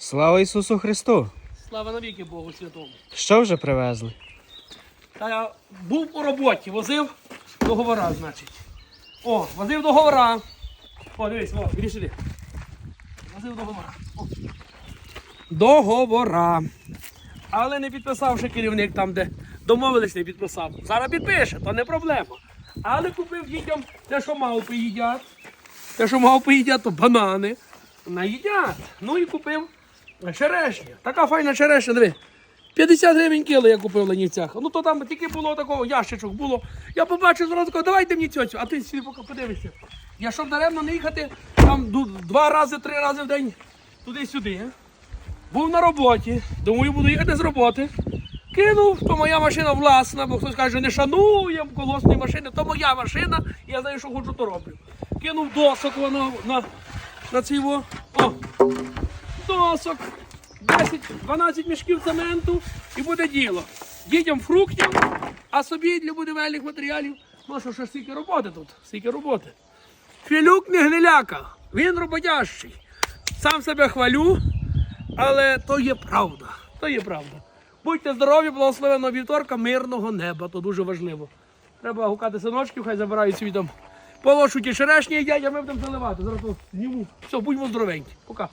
Слава Ісусу Христу! Слава навіки Богу Святому. Що вже привезли? Та я був по роботі, возив договора, значить. О, возив договора. О, дивись, о, іди. Возив договора. О. Договора. Але не підписав ще керівник там, де домовились, не підписав. Зараз підпише, то не проблема. Але купив дітям те, що мавпи їдять. Те, що мавпи їдять, то банани. Наїдять. Ну і купив черешня. Така файна черешня, диви. 50 гривень кіло я купив в Ленівцях. Ну то там тільки було такого ящичок було. Я побачив зразу, кажу, давайте мені цьоцю, а ти собі поки подивишся. Я щоб даремно не їхати там два рази, три рази в день туди-сюди. Був на роботі, думаю, буду їхати з роботи. Кинув, то моя машина власна, бо хтось каже, не шануємо колосні машини, то моя машина, я знаю, що хочу, то роблю. Кинув досок воно на, на цій во. О, досок, 10-12 мішків цементу і буде діло. Дітям фруктів, а собі для будівельних матеріалів. Ну що, що стільки роботи тут, стільки роботи. Філюк не гниляка, він роботящий. Сам себе хвалю, але то є правда. То є правда. Будьте здорові, благословенного вівторка, мирного неба, то дуже важливо. Треба гукати синочків, хай забирають свій там полошуті черешні їдять, а ми будемо заливати. Зараз зніму. Все, будьмо здоровенькі. Пока.